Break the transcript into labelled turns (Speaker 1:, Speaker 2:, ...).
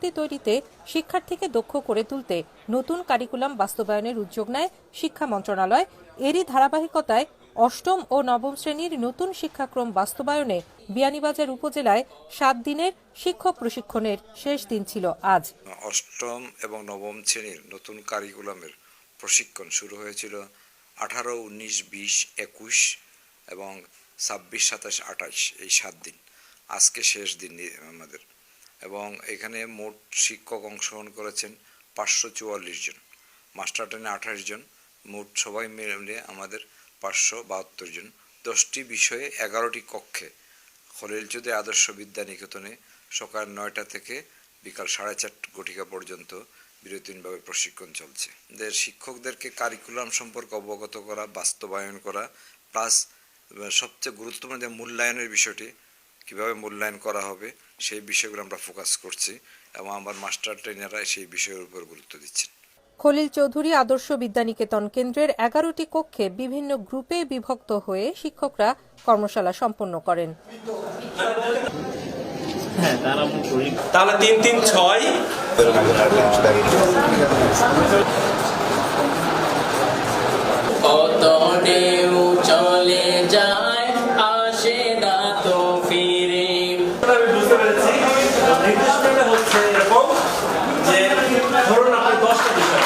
Speaker 1: শক্তি তৈরিতে শিক্ষার্থীকে দক্ষ করে তুলতে নতুন কারিকুলাম বাস্তবায়নের উদ্যোগ নেয় শিক্ষা মন্ত্রণালয়। এরই ধারাবাহিকতায় অষ্টম ও নবম শ্রেণির নতুন শিক্ষাক্রম বাস্তবায়নে বিয়ানীবাজার উপজেলায় সাত দিনের শিক্ষক প্রশিক্ষণের শেষ দিন ছিল আজ।
Speaker 2: অষ্টম এবং নবম শ্রেণির নতুন কারিকুলামের প্রশিক্ষণ শুরু হয়েছিল আঠারো, উনিশ, বিশ, একুশ এবং ছাব্বিশ, সাতাশ, আঠাশ এই সাত দিন। আজকে শেষ দিন আমাদের। এবং এখানে মোট শিক্ষক অংশগ্রহণ করেছেন পাঁচশো চুয়াল্লিশ জন। মাস্টার ট্রেনে আঠাশ জন, মোট সবাই মিলে আমাদের পাঁচশো বাহাত্তর জন। দশটি বিষয়ে এগারোটি কক্ষে খলিলচুদে আদর্শ বিদ্যা নিকেতনে সকাল নয়টা থেকে বিকাল সাড়ে চার ঘটিকা পর্যন্ত বিরতিনভাবে প্রশিক্ষণ চলছে। এদের শিক্ষকদেরকে কারিকুলাম সম্পর্কে অবগত করা, বাস্তবায়ন করা প্লাস সবচেয়ে গুরুত্বপূর্ণ যে মূল্যায়নের বিষয়টি কীভাবে মূল্যায়ন করা হবে সেই বিষয়গুলো আমরা ফোকাস করছি এবং আমার মাস্টার ট্রেনাররা সেই বিষয়ের উপর গুরুত্ব দিচ্ছেন।
Speaker 1: খলিল চৌধুরী আদর্শ বিদ্যানিকেতন কেন্দ্রের এগারোটি কক্ষে বিভিন্ন গ্রুপে বিভক্ত হয়ে শিক্ষকরা কর্মশালা সম্পন্ন করেন।
Speaker 3: হ্যাঁ
Speaker 4: তাহলে তিন তিন ছয়। পেরেছি নির্দেশনাটা হচ্ছে এরকম যে ধরুন আপনি দশটা বিষয়।